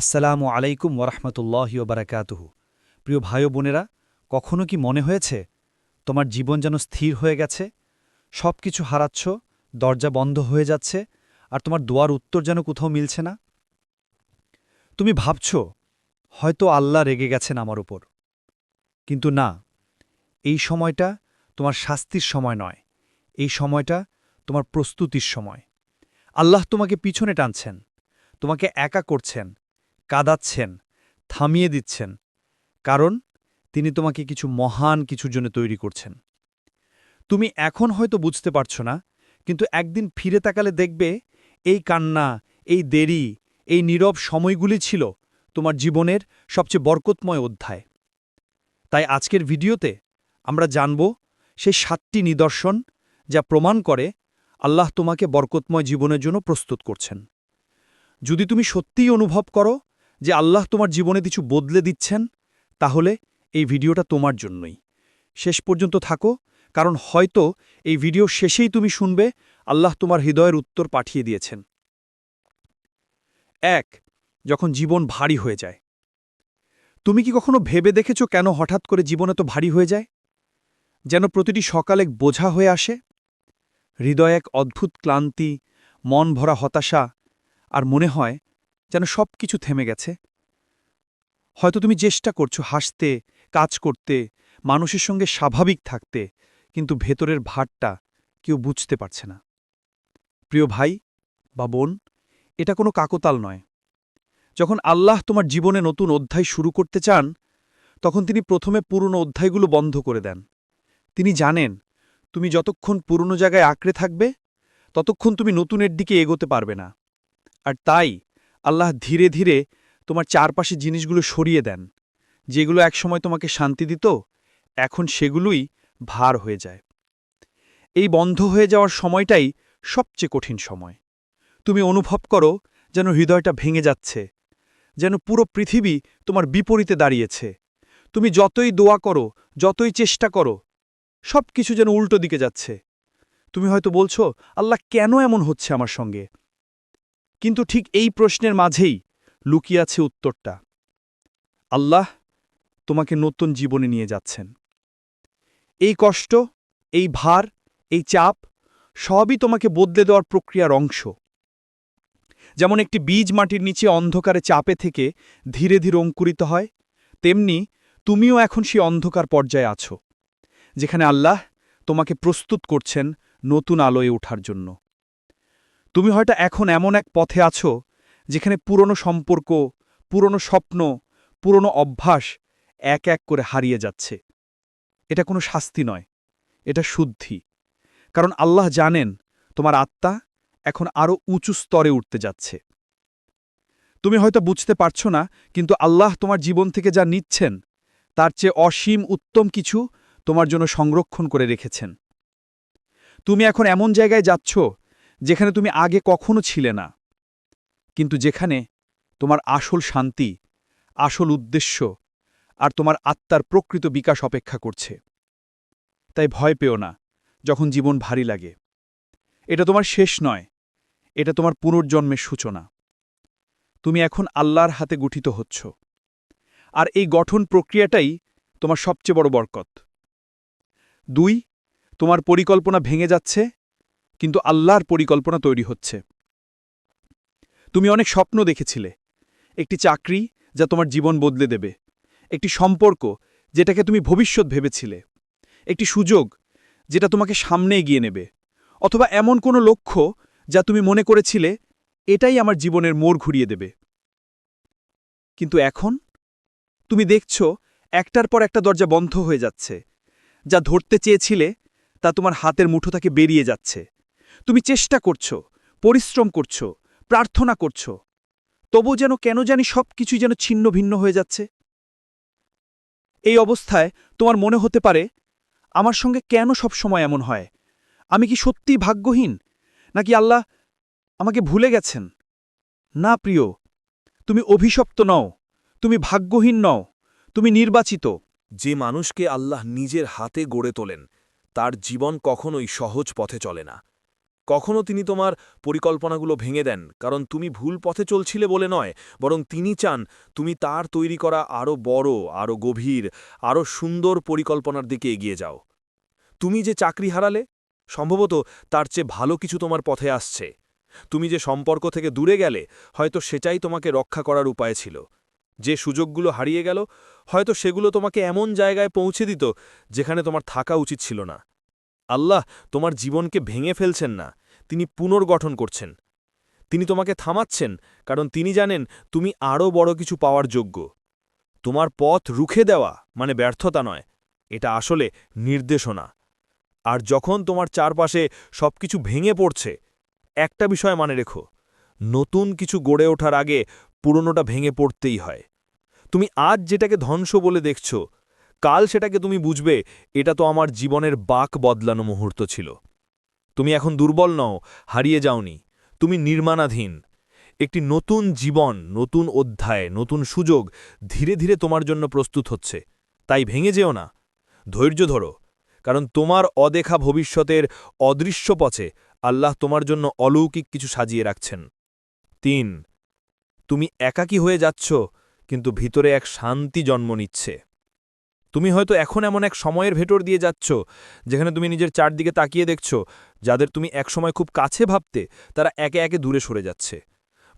আসসালামু আলাইকুম ওরহমতুল্লাহ বারাকাতুহু প্রিয় ভাই বোনেরা, কখনো কি মনে হয়েছে তোমার জীবন যেন স্থির হয়ে গেছে? সব কিছু হারাচ্ছ, দরজা বন্ধ হয়ে যাচ্ছে, আর তোমার দোয়ার উত্তর যেন কোথাও মিলছে না? তুমি ভাবছ, হয়তো আল্লাহ রেগে গেছেন আমার উপর। কিন্তু না, এই সময়টা তোমার শাস্তির সময় নয়। এই সময়টা তোমার প্রস্তুতির সময়। আল্লাহ তোমাকে পিছনে টানছেন, তোমাকে একা করছেন কাঁদাচ্ছেন, থামিয়ে দিচ্ছেন, কারণ তিনি তোমাকে কিছু মহান কিছুর জন্য তৈরি করছেন। তুমি এখন হয়তো বুঝতে পারছ না, কিন্তু একদিন ফিরে তাকালে দেখবে এই কান্না, এই দেরি, এই নীরব সময়গুলি ছিল তোমার জীবনের সবচেয়ে বরকতময় অধ্যায়। তাই আজকের ভিডিওতে আমরা জানব সেই সাতটি নিদর্শন যা প্রমাণ করে আল্লাহ তোমাকে বরকতময় জীবনের জন্য প্রস্তুত করছেন। যদি তুমি সত্যিই অনুভব করো যে আল্লাহ তোমার জীবনে কিছু বদলে দিচ্ছেন, তাহলে এই ভিডিওটা তোমার জন্যই। শেষ পর্যন্ত থাকো, কারণ হয়তো এই ভিডিও শেষেই তুমি শুনবে, আল্লাহ তোমার হৃদয়ের উত্তর পাঠিয়ে দিয়েছেন। এক, যখন জীবন ভারী হয়ে যায়। তুমি কি কখনো ভেবে দেখেছ কেন হঠাৎ করে জীবন এত ভারী হয়ে যায়? যেন প্রতিটি সকাল এক বোঝা হয়ে আসে। হৃদয় এক অদ্ভুত ক্লান্তি, মন ভরা হতাশা, আর মনে হয় যেন সব কিছু থেমে গেছে। হয়তো তুমি চেষ্টা করছ হাসতে, কাজ করতে, মানুষের সঙ্গে স্বাভাবিক থাকতে, কিন্তু ভেতরের ভারটা কেউ বুঝতে পারছে না। প্রিয় ভাই বা বোন, এটা কোনো কাকতাল নয়। যখন আল্লাহ তোমার জীবনে নতুন অধ্যায় শুরু করতে চান, তখন তিনি প্রথমে পুরনো অধ্যায়গুলো বন্ধ করে দেন। তিনি জানেন, তুমি যতক্ষণ পুরনো জায়গায় আঁকড়ে থাকবে, ততক্ষণ তুমি নতুনের দিকে এগোতে পারবে না। আর তাই আল্লাহ ধীরে ধীরে তোমার চারপাশে জিনিসগুলো সরিয়ে দেন, যেগুলো একসময় তোমাকে শান্তি দিত, এখন সেগুলোই ভার হয়ে যায়। এই বন্ধ হয়ে যাওয়ার সময়টাই সবচেয়ে কঠিন সময়। তুমি অনুভব করো যেন হৃদয়টা ভেঙে যাচ্ছে, যেন পুরো পৃথিবী তোমার বিপরীতে দাঁড়িয়েছে। তুমি যতই দোয়া করো, যতই চেষ্টা করো সব কিছু যেন উল্টো দিকে যাচ্ছে। তুমি হয়তো বলছো, আল্লাহ কেন এমন হচ্ছে আমার সঙ্গে? কিন্তু ঠিক এই প্রশ্নের মাঝেই লুকিয়ে আছে উত্তরটা। আল্লাহ তোমাকে নতুন জীবনে নিয়ে যাচ্ছেন। এই কষ্ট, এই ভার, এই চাপ সবই তোমাকে বদলে দেওয়ার প্রক্রিয়ার অংশ। যেমন একটি বীজ মাটির নিচে অন্ধকারে চাপে থেকে ধীরে ধীরে অঙ্কুরিত হয়, তেমনি তুমিও এখন সেই অন্ধকার পর্যায়ে আছো, যেখানে আল্লাহ তোমাকে প্রস্তুত করছেন নতুন আলোয় ওঠার জন্য। তুমি হয়তো এখন এমন এক পথে আছো যেখানে পুরনো সম্পর্ক, পুরনো স্বপ্ন, পুরনো অভ্যাস এক এক করে হারিয়ে যাচ্ছে। এটা কোনো শাস্তি নয়, এটা শুদ্ধি। কারণ আল্লাহ জানেন তোমার আত্মা এখন আরও উঁচু স্তরে উঠতে যাচ্ছে। তুমি হয়তো বুঝতে পারছ না, কিন্তু আল্লাহ তোমার জীবন থেকে যা নিচ্ছেন, তার চেয়ে অসীম উত্তম কিছু তোমার জন্য সংরক্ষণ করে রেখেছেন। তুমি এখন এমন জায়গায় যাচ্ছ যেখানে তুমি আগে কখনো ছিলে না। কিন্তু যেখানে তোমার আসল শান্তি, আসল উদ্দেশ্য আর তোমার আত্মার প্রকৃত বিকাশ অপেক্ষা করছে। তাই ভয় পেও না যখন জীবন ভারী লাগে। এটা তোমার শেষ নয়, এটা তোমার পুনর্জন্মের সূচনা। তুমি এখন আল্লাহর হাতে গঠিত হচ্ছ। আর এই গঠন প্রক্রিয়াটাই তোমার সবচেয়ে বড় বরকত। দুই, তোমার পরিকল্পনা ভেঙে যাচ্ছে কিন্তু আল্লাহর পরিকল্পনা তৈরি হচ্ছে। তুমি অনেক স্বপ্ন দেখেছিলে। একটি চাকরি যা তোমার জীবন বদলে দেবে। একটি সম্পর্ক যেটাকে তুমি ভবিষ্যৎ ভেবেছিলে। একটি সুযোগ যেটা তোমাকে সামনে এগিয়ে নেবে। অথবা এমন কোনো লক্ষ্য যা তুমি মনে করেছিলে, এটাই আমার জীবনের মোড় ঘুরিয়ে দেবে। কিন্তু এখন তুমি দেখছ, একটার পর একটা দরজা বন্ধ হয়ে যাচ্ছে। যা ধরতে চেয়েছিলে, তা তোমার হাতের মুঠো থেকে বেরিয়ে যাচ্ছে। তুমি চেষ্টা করছ, পরিশ্রম করছ, প্রার্থনা করছ তবু যেন কেন জানি সব কিছুই যেন ছিন্ন ভিন্ন হয়ে যাচ্ছে। এই অবস্থায় তোমার মনে হতে পারে, আমার সঙ্গে কেন সব সময় এমন হয়? আমি কি সত্যি ভাগ্যহীন? নাকি আল্লাহ আমাকে ভুলে গেছেন? না প্রিয়, তুমি অভিশপ্ত নও, তুমি ভাগ্যহীন নও, তুমি নির্বাচিত। যে মানুষকে আল্লাহ নিজের হাতে গড়ে তোলেন, তার জীবন কখনোই সহজ পথে চলে না। কখনো তিনি তোমার পরিকল্পনাগুলো ভেঙে দেন, কারণ তুমি ভুল পথে চলছিলে বলে নয়, বরং তিনি চান তুমি তার তৈরি করা আরও বড় আরও গভীর আরও সুন্দর পরিকল্পনার দিকে এগিয়ে যাও। তুমি যে চাকরি হারালে, সম্ভবত তার চেয়ে ভালো কিছু তোমার পথে আসছে। তুমি যে সম্পর্ক থেকে দূরে গেলে, হয়তো সেটাই তোমাকে রক্ষা করার উপায় ছিল। যে সুযোগগুলো হারিয়ে গেল, হয়তো সেগুলো তোমাকে এমন জায়গায় পৌঁছে দিত, যেখানে তোমার থাকা উচিত ছিল না। আল্লাহ, তোমার জীবনকে ভেঙে ফেলছেন না, তিনি পুনর্গঠন করছেন। তিনি তোমাকে থামাচ্ছেন, কারণ তিনি জানেন তুমি আরও বড় কিছু পাওয়ার যোগ্য। তোমার পথ রুখে দেওয়া মানে ব্যর্থতা নয়, এটা আসলে নির্দেশনা। আর যখন তোমার চারপাশে সবকিছু ভেঙে পড়ছে, একটা বিষয় মানে রেখো, নতুন কিছু গড়ে ওঠার আগে পুরনোটা ভেঙে পড়তেই হয়। তুমি আজ যেটাকে ধ্বংস বলে দেখছ কাল সেটাকে তুমি বুঝবে, এটা তো আমার জীবনের বাক বদলানো মুহূর্ত ছিল। তুমি এখন দুর্বল নও, হারিয়ে যাওনি, তুমি নির্মাণাধীন। একটি নতুন জীবন, নতুন অধ্যায়, নতুন সুযোগ ধীরে ধীরে তোমার জন্য প্রস্তুত হচ্ছে। তাই ভেঙে যেও না। ধৈর্য ধরো, কারণ তোমার অদেখা ভবিষ্যতের অদৃশ্য পথে আল্লাহ তোমার জন্য অলৌকিক কিছু সাজিয়ে রাখছেন। তিন, তুমি একাকী হয়ে যাচ্ছ, কিন্তু ভিতরে এক শান্তি জন্ম নিচ্ছে। তুমি হয়তো এখন এমন এক সময়ের ভেতর দিয়ে যাচ্ছ, যেখানে তুমি নিজের চারদিকে তাকিয়ে দেখছ, যাদের তুমি একসময় খুব কাছে ভাবতে তারা একে একে দূরে সরে যাচ্ছে।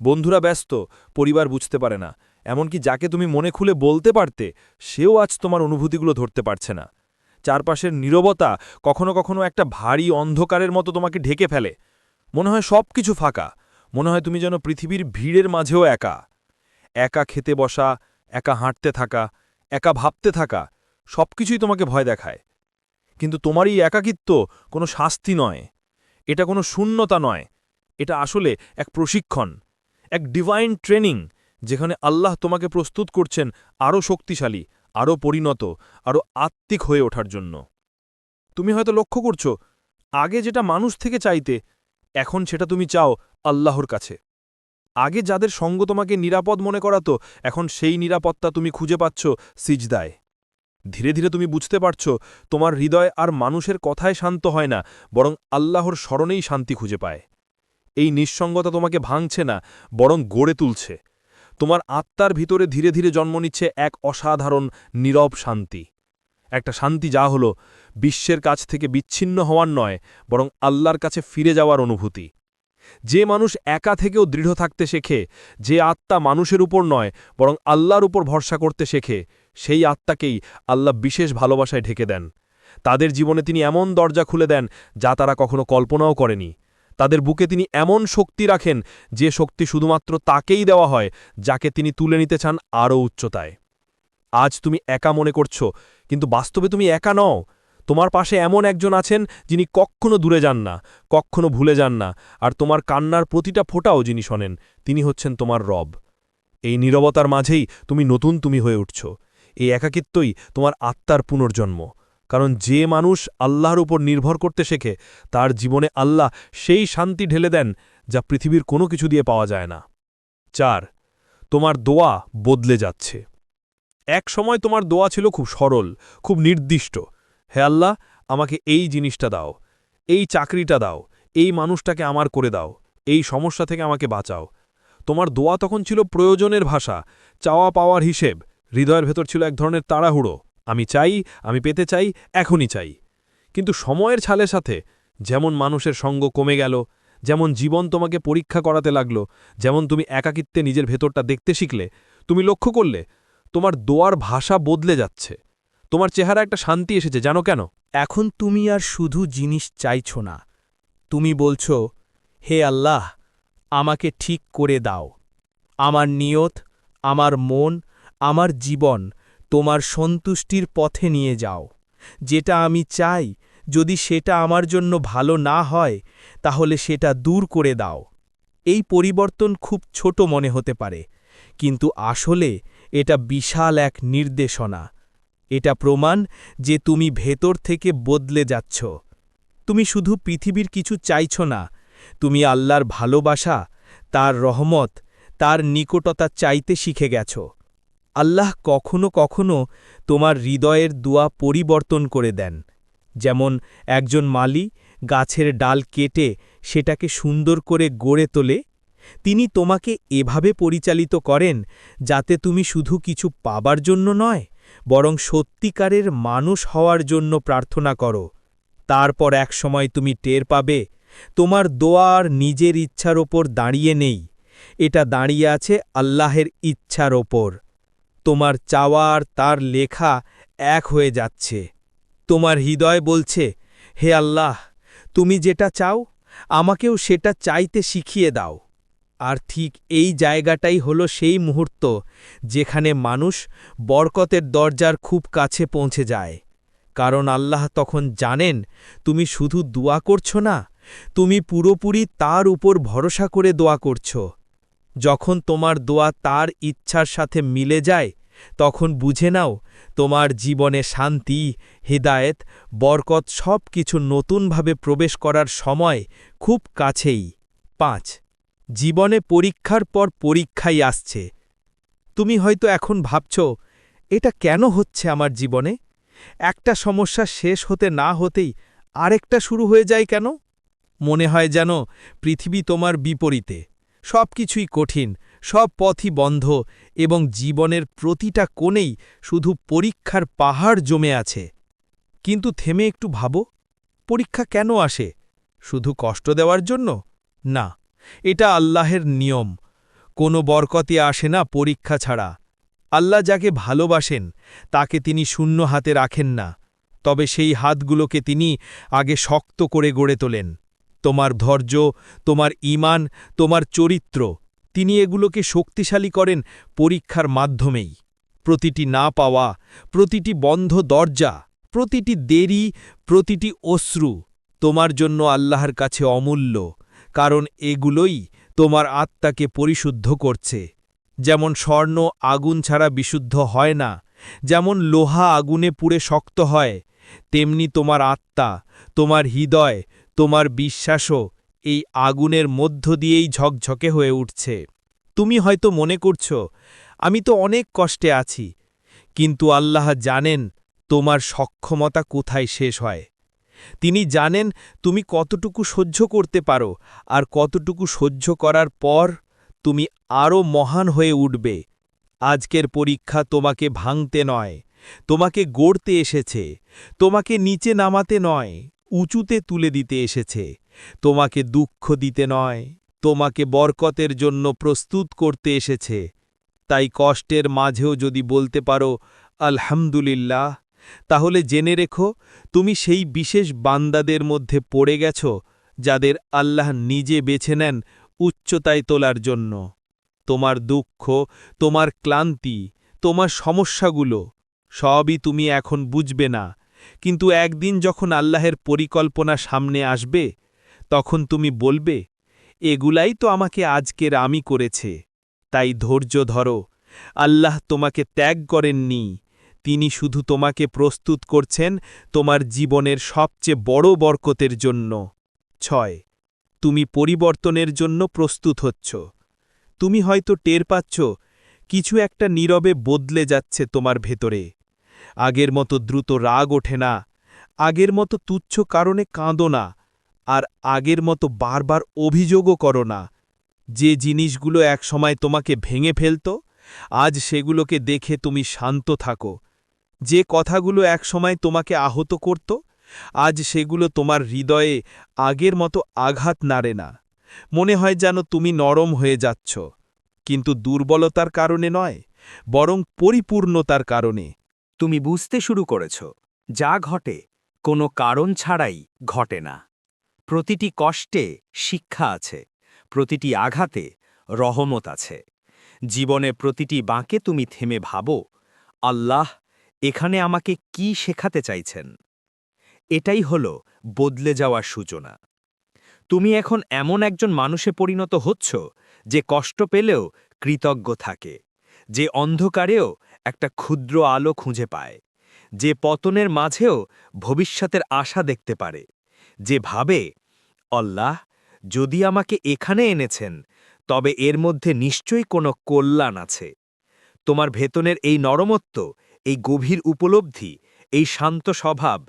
বন্ধুরা ব্যস্ত, পরিবার বুঝতে পারে না, এমনকি যাকে তুমি মনে খুলে বলতে পারতে, সেও আজ তোমার অনুভূতিগুলো ধরতে পারছে না। চারপাশের নীরবতা কখনো কখনো একটা ভারী অন্ধকারের মতো তোমাকে ঢেকে ফেলে। মনে হয় সব কিছু ফাঁকা, মনে হয় তুমি যেন পৃথিবীর ভিড়ের মাঝেও একা। একা খেতে বসা, একা হাঁটতে থাকা, একা ভাবতে থাকা সবকিছুই তোমাকে ভয় দেখায়। কিন্তু তোমার এই একাকিত্ব কোনো শাস্তি নয়। এটা কোনো শূন্যতা নয়। এটা আসলে এক প্রশিক্ষণ, এক ডিভাইন ট্রেনিং যেখানে আল্লাহ তোমাকে প্রস্তুত করছেন আরও শক্তিশালী, আরও পরিণত, আরও আত্মিক হয়ে ওঠার জন্য। তুমি হয়তো লক্ষ্য করছ, আগে যেটা মানুষ থেকে চাইতে, এখন সেটা তুমি চাও আল্লাহর কাছে। আগে যাদের সঙ্গ তোমাকে নিরাপদ মনে করাতো, এখন সেই নিরাপত্তা তুমি খুঁজে পাচ্ছ সিজদায়। ধীরে ধীরে তুমি বুঝতে পারছ, তোমার হৃদয় আর মানুষের কথায় শান্ত হয় না, বরং আল্লাহর স্মরণেই শান্তি খুঁজে পায়। এই নিঃসঙ্গতা তোমাকে ভাঙছে না, বরং গড়ে তুলছে। তোমার আত্মার ভিতরে ধীরে ধীরে জন্ম নিচ্ছে এক অসাধারণ, নীরব শান্তি। একটা শান্তি যা হল, বিশ্বের কাছ থেকে বিচ্ছিন্ন হওয়ার নয়, বরং আল্লাহর কাছে ফিরে যাওয়ার অনুভূতি। যে মানুষ একা থেকেও দৃঢ় থাকতে শেখে, যে আত্মা মানুষের উপর নয়, বরং আল্লাহর উপর ভরসা করতে শেখে, সেই আত্মাকেই আল্লাহ বিশেষ ভালোবাসায় ঢেকে দেন। তাদের জীবনে তিনি এমন দরজা খুলে দেন যা তারা কখনো কল্পনাও করেনি। তাদের বুকে তিনি এমন শক্তি রাখেন যে শক্তি শুধুমাত্র তাকেই দেওয়া হয়, যাকে তিনি তুলে নিতে চান আরও উচ্চতায়। আজ তুমি একা মনে করছ, কিন্তু বাস্তবে তুমি একা নও। তোমার পাশে এমন একজন আছেন যিনি কখনো দূরে যান না, কখনো ভুলে যান না, আর তোমার কান্নার প্রতিটা ফোটাও যিনি শোনেন, তিনি হচ্ছেন তোমার রব। এই নীরবতার মাঝেই তুমি নতুন তুমি হয়ে উঠছ। এই একাকিত্বই তোমার আত্মার পুনর্জন্ম। কারণ যে মানুষ আল্লাহর উপর নির্ভর করতে শেখে, তার জীবনে আল্লাহ সেই শান্তি ঢেলে দেন যা পৃথিবীর কোনো কিছু দিয়ে পাওয়া যায় না। চার, তোমার দোয়া বদলে যাচ্ছে। এক সময় তোমার দোয়া ছিল খুব সরল, খুব নির্দিষ্ট। হে আল্লাহ, আমাকে এই জিনিসটা দাও, এই চাকরিটা দাও, এই মানুষটাকে আমার করে দাও, এই সমস্যা থেকে আমাকে বাঁচাও। তোমার দোয়া তখন ছিল প্রয়োজনের ভাষা, চাওয়া পাওয়ার হিসেব, হৃদয়ের ভেতর ছিল এক ধরনের তাড়াহুড়ো, আমি চাই, আমি পেতে চাই, এখনই চাই। কিন্তু সময়ের ছালের সাথে, যেমন মানুষের সঙ্গ কমে গেল, যেমন জীবন তোমাকে পরীক্ষা করাতে লাগল, যেমন তুমি একাকিত্বে নিজের ভেতরটা দেখতে শিখলে, তুমি লক্ষ্য করলে, তোমার দোয়ার ভাষা বদলে যাচ্ছে। তোমার চেহারা একটা শান্তি এসেছে, জানো কেন? এখন তুমি আর শুধু জিনিস চাইছ না। তুমি বলছ, হে আল্লাহ, আমাকে ঠিক করে দাও। আমার নিয়ত, আমার মন, আমার জীবন তোমার সন্তুষ্টির পথে নিয়ে যাও। যেটা আমি চাই, যদি সেটা আমার জন্য ভালো না হয়, তাহলে সেটা দূর করে দাও। এই পরিবর্তন খুব ছোট মনে হতে পারে, কিন্তু আসলে এটা বিশাল এক নির্দেশনা। এটা প্রমাণ যে তুমি ভেতর থেকে বদলে যাচ্ছ। তুমি শুধু পৃথিবীর কিছু চাইছ না, তুমি আল্লাহর ভালোবাসা, তার রহমত, তার নিকটতা চাইতে শিখে গেছ। আল্লাহ কখনো কখনো তোমার হৃদয়ের দোয়া পরিবর্তন করে দেন। যেমন একজন মালি গাছের ডাল কেটে সেটাকে সুন্দর করে গড়ে তোলে, তিনি তোমাকে এভাবে পরিচালিত করেন যাতে তুমি শুধু কিছু পাবার জন্য নয় বরং সত্যিকারের মানুষ হওয়ার জন্য প্রার্থনা করো। তারপর এক সময় তুমি টের পাবে, তোমার দোয়ার নিজের ইচ্ছার ওপর দাঁড়িয়ে নেই। এটা দাঁড়িয়ে আছে আল্লাহের ইচ্ছার ওপর। তোমার চাওয়া আর তার লেখা এক হয়ে যাচ্ছে। তোমার হৃদয় বলছে, হে আল্লাহ, তুমি যেটা চাও, আমাকেও সেটা চাইতে শিখিয়ে দাও। আর ঠিক এই জায়গাটাই হলো সেই মুহূর্ত যেখানে মানুষ বরকতের দরজার খুব কাছে পৌঁছে যায়। কারণ আল্লাহ তখন জানেন, তুমি শুধু দোয়া করছ না, তুমি পুরোপুরি তার উপর ভরসা করে দোয়া করছ। যখন তোমার দোয়া তার ইচ্ছার সাথে মিলে যায়, তখন বুঝে নাও, তোমার জীবনে শান্তি, হৃদায়েত, বরকত সব কিছু নতুনভাবে প্রবেশ করার সময় খুব কাছেই। পাঁচ জীবনে পরীক্ষার পর পরীক্ষাই আসছে। তুমি হয়তো এখন ভাবছ, এটা কেন হচ্ছে আমার জীবনে? একটা সমস্যা শেষ হতে না হতেই আরেকটা শুরু হয়ে যায় কেন? মনে হয় যেন পৃথিবী তোমার বিপরীতে। সব কিছুই কঠিন, সব পথই বন্ধ এবং জীবনের প্রতিটা কোণেই শুধু পরীক্ষার পাহাড় জমে আছে। কিন্তু থেমে একটু ভাবো, পরীক্ষা কেন আসে? শুধু কষ্ট দেওয়ার জন্য? না। এটা আল্লাহের নিয়ম। কোনো বরকতে আসে না পরীক্ষা ছাড়া। আল্লাহ যাকে ভালোবাসেন, তাকে তিনি শূন্য হাতে রাখেন না। তবে সেই হাতগুলোকে তিনি আগে শক্ত করে গড়ে তোলেন। তোমার ধৈর্য, তোমার ঈমান, তোমার চরিত্র, তিনি এগুলোকে শক্তিশালী করেন পরীক্ষার মাধ্যমেই। প্রতিটি না পাওয়া, প্রতিটি বন্ধ দরজা, প্রতিটি দেরি, প্রতিটি অশ্রু তোমার জন্য আল্লাহর কাছে অমূল্য। কারণ এগুলোই তোমার আত্মাকে পরিশুদ্ধ করছে। যেমন স্বর্ণ আগুন ছাড়া বিশুদ্ধ হয় না, যেমন লোহা আগুনে পুড়ে শক্ত হয়, তেমনি তোমার আত্মা, তোমার হৃদয়, তোমার বিশ্বাসও এই আগুনের মধ্য দিয়েই ঝকঝকে হয়ে উঠছে। তুমি হয়তো মনে করছ, আমি তো অনেক কষ্টে আছি। কিন্তু আল্লাহ জানেন তোমার সক্ষমতা কোথায় শেষ হয়। তিনি জানেন তুমি কতটুকু সহ্য করতে পারো আর কতটুকু সহ্য করার পর তুমি আরও মহান হয়ে উঠবে। আজকের পরীক্ষা তোমাকে ভাঙতে নয়, তোমাকে গড়তে এসেছে, তোমাকে নিচে নামাতে নয়, উঁচুতে তুলে দিতে এসেছে, তোমাকে দুঃখ দিতে নয়, তোমাকে বরকতের জন্য প্রস্তুত করতে এসেছে। তাই কষ্টের মাঝেও যদি বলতে পারো, আলহামদুলিল্লাহ, তাহলে জেনে রেখো তুমি সেই বিশেষ বান্দাদের মধ্যে পড়ে গেছ, যাদের আল্লাহ নিজে বেছে নেন উচ্চতায় তোলার জন্য। তোমার দুঃখ, তোমার ক্লান্তি, তোমার সমস্যাগুলো, সবই তুমি এখন বুঝবে না। কিন্তু একদিন যখন আল্লাহের পরিকল্পনা সামনে আসবে, তখন তুমি বলবে, এগুলাই তো আমাকে আজকের আমি করেছে। তাই ধৈর্য ধরো। আল্লাহ তোমাকে ত্যাগ করেননি। তিনি শুধু তোমাকে প্রস্তুত করছেন তোমার জীবনের সবচেয়ে বড় বরকতের জন্য। ছয়, তুমি পরিবর্তনের জন্য প্রস্তুত হচ্ছ। তুমি হয়তো টের পাচ্ছ, কিছু একটা নীরবে বদলে যাচ্ছে তোমার ভেতরে। আগের মতো দ্রুত রাগ ওঠে না, আগের মতো তুচ্ছ কারণে কাঁদো না, আর আগের মতো বারবার অভিযোগও করো না। যে জিনিসগুলো একসময় তোমাকে ভেঙে ফেলত, আজ সেগুলোকে দেখে তুমি শান্ত থাকো। যে কথাগুলো একসময় তোমাকে আহত করত, আজ সেগুলো তোমার হৃদয়ে আগের মতো আঘাত নাড়ে না। মনে হয় যেন তুমি নরম হয়ে যাচ্ছ। কিন্তু দুর্বলতার কারণে নয়, বরং পরিপূর্ণতার কারণে। তুমি বুঝতে শুরু করেছ, যা ঘটে কোনো কারণ ছাড়াই ঘটে না। প্রতিটি কষ্টে শিক্ষা আছে, প্রতিটি আঘাতে রহমত আছে। জীবনে প্রতিটি বাঁকে তুমি থেমে ভাবো, আল্লাহ এখানে আমাকে কি শেখাতে চাইছেন? এটাই হল বদলে যাওয়ার সূচনা। তুমি এখন এমন একজন মানুষে পরিণত হচ্ছ যে কষ্ট পেলেও কৃতজ্ঞ থাকে, যে অন্ধকারেও একটা ক্ষুদ্র আলো খুঁজে পায়, যে পতনের মাঝেও ভবিষ্যতের আশা দেখতে পারে, যে ভাবে অল্লাহ যদি আমাকে এখানে এনেছেন, তবে এর মধ্যে নিশ্চয়ই কোনো কল্যাণ আছে। তোমার ভেতনের এই নরমত্ব এই গভীর উপলব্ধি, এই শান্ত স্বভাব,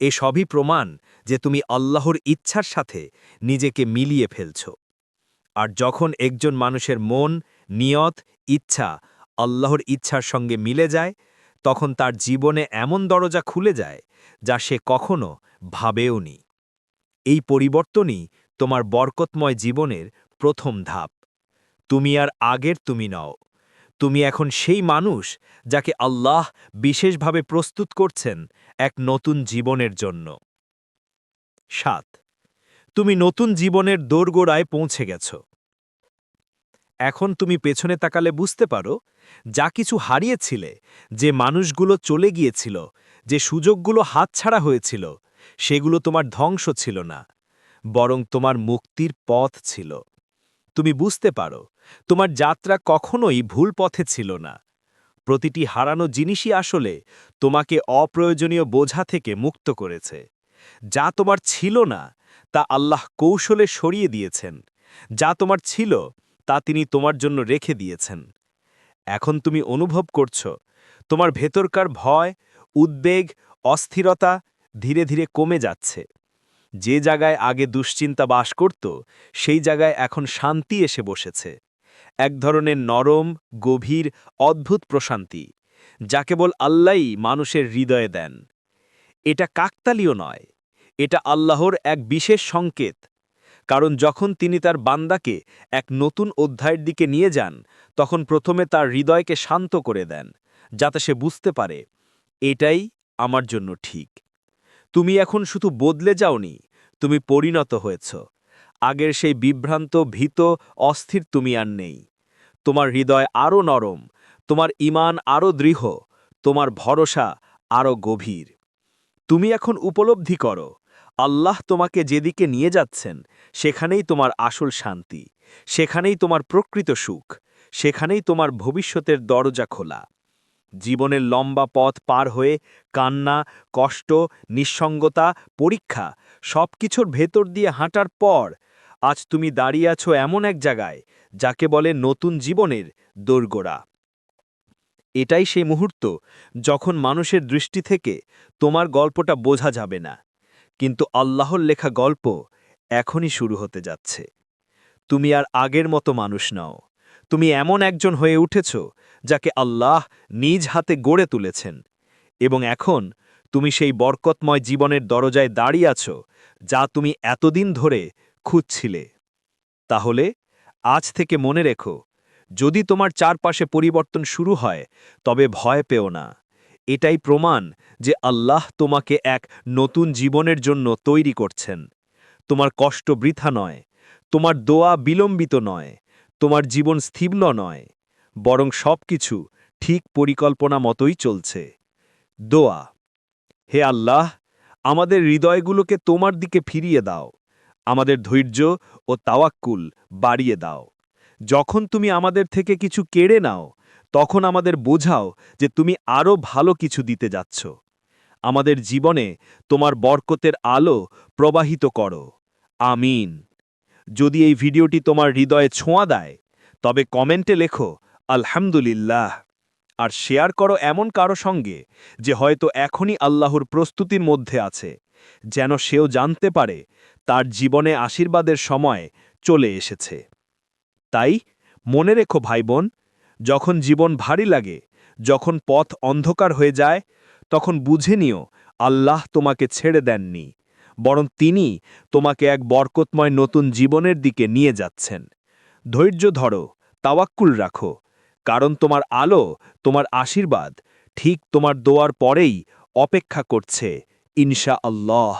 এ সবই প্রমাণ যে তুমি আল্লাহর ইচ্ছার সাথে নিজেকে মিলিয়ে ফেলছ। আর যখন একজন মানুষের মন, নিয়ত, ইচ্ছা আল্লাহর ইচ্ছার সঙ্গে মিলে যায়, তখন তার জীবনে এমন দরজা খুলে যায় যা সে কখনো ভাবেওনি এই পরিবর্তনই তোমার বরকতময় জীবনের প্রথম ধাপ। তুমি আর আগের তুমি নও। তুমি এখন সেই মানুষ যাকে আল্লাহ বিশেষভাবে প্রস্তুত করছেন এক নতুন জীবনের জন্য। সাত, তুমি নতুন জীবনের দোরগোড়ায় পৌঁছে গেছ। এখন তুমি পেছনে তাকালে বুঝতে পারো, যা কিছু হারিয়েছিলে, যে মানুষগুলো চলে গিয়েছিল, যে সুযোগগুলো হাতছাড়া হয়েছিল, সেগুলো তোমার ধ্বংস ছিল না, বরং তোমার মুক্তির পথ ছিল। তুমি বুঝতে পারো তোমার যাত্রা কখনোই ভুল পথে ছিল না। প্রতিটি হারানো জিনিসই আসলে তোমাকে অপ্রয়োজনীয় বোঝা থেকে মুক্ত করেছে। যা তোমার ছিল না, তা আল্লাহ কৌশলে সরিয়ে দিয়েছেন। যা তোমার ছিল, তা তিনি তোমার জন্য রেখে দিয়েছেন। এখন তুমি অনুভব করছ, তোমার ভেতরকার ভয়, উদ্বেগ, অস্থিরতা ধীরে ধীরে কমে যাচ্ছে। যে জায়গায় আগে দুশ্চিন্তা বাস করত, সেই জায়গায় এখন শান্তি এসে বসেছে। এক ধরনের নরম, গভীর, অদ্ভুত প্রশান্তি, যা কেবল আল্লাহই মানুষের হৃদয়ে দেন। এটা কাকতালীয় নয়, এটা আল্লাহর এক বিশেষ সংকেত, কারণ যখন তিনি তার বান্দাকে এক নতুন অধ্যায়ের দিকে নিয়ে যান, তখন প্রথমে তার হৃদয়কে শান্ত করে দেন, যাতে সে বুঝতে পারে, এটাই আমার জন্য ঠিক। তুমি এখন শুধু বদলে যাওনি, তুমি পরিণত হয়েছ। আগের সেই বিভ্রান্ত, ভীত, অস্থির তুমি আর নেই। তোমার হৃদয় আরও নরম, তোমার ইমান আরও দৃঢ়, তোমার ভরসা আরও গভীর। তুমি এখন উপলব্ধি করো, আল্লাহ তোমাকে যেদিকে নিয়ে যাচ্ছেন, সেখানেই তোমার আসল শান্তি, সেখানেই তোমার প্রকৃত সুখ, সেখানেই তোমার ভবিষ্যতের দরজা খোলা। জীবনের লম্বা পথ পার হয়ে কান্না, কষ্ট, নিঃসঙ্গতা, পরীক্ষা সব কিছুর ভেতর দিয়ে হাঁটার পর আজ তুমি দাঁড়িয়ে আছো এমন এক জায়গায়, যাকে বলে নতুন জীবনের দোরগোড়া। এটাই সেই মুহূর্ত যখন মানুষের দৃষ্টি থেকে তোমার গল্পটা বোঝা যাবে না, কিন্তু আল্লাহর লেখা গল্প এখনই শুরু হতে যাচ্ছে। তুমি আর আগের মতো মানুষ নও, তুমি এমন একজন হয়ে উঠেছ যাকে আল্লাহ নিজ হাতে গড়ে তুলেছেন, এবং এখন তুমি সেই বরকতময় জীবনের দরজায় দাঁড়িয়ে আছো যা তুমি এতদিন ধরে খুঁজছিলে। তাহলে আজ থেকে মনে রেখো, যদি তোমার চারপাশে পরিবর্তন শুরু হয়, তবে ভয় পেও না। এটাই প্রমাণ যে আল্লাহ তোমাকে এক নতুন জীবনের জন্য তৈরি করছেন। তোমার কষ্ট বৃথা নয়, তোমার দোয়া বিলম্বিত নয়, তোমার জীবন স্থিবল নয়, বরং সবকিছু ঠিক পরিকল্পনা মতোই চলছে। দোয়া, হে আল্লাহ, আমাদের হৃদয়গুলোকে তোমার দিকে ফিরিয়ে দাও। আমাদের ধৈর্য ও তাওয়াক্কুল বাড়িয়ে দাও। যখন তুমি আমাদের থেকে কিছু কেড়ে নাও, তখন আমাদের বোঝাও যে তুমি আরও ভালো কিছু দিতে যাচ্ছ। আমাদের জীবনে তোমার বরকতের আলো প্রবাহিত করো। আমিন। যদি এই ভিডিওটি তোমার হৃদয়ে ছোঁয়া দেয়, তবে কমেন্টে লেখো, আলহামদুলিল্লাহ। আর শেয়ার করো এমন কারও সঙ্গে যে হয়তো এখনই আল্লাহর প্রস্তুতির মধ্যে আছে, যেন সেও জানতে পারে তার জীবনে আশীর্বাদের সময় চলে এসেছে। তাই মনে রেখো ভাই বোন যখন জীবন ভারী লাগে, যখন পথ অন্ধকার হয়ে যায়, তখন বুঝে নিও আল্লাহ তোমাকে ছেড়ে দেননি, বরং তিনি তোমাকে এক বরকতময় নতুন জীবনের দিকে নিয়ে যাচ্ছেন। ধৈর্য ধরো, তাওয়াক্কুল রাখো, কারণ তোমার আলো, তোমার আশীর্বাদ ঠিক তোমার দোয়ার পরেই অপেক্ষা করছে ইনশা আল্লাহ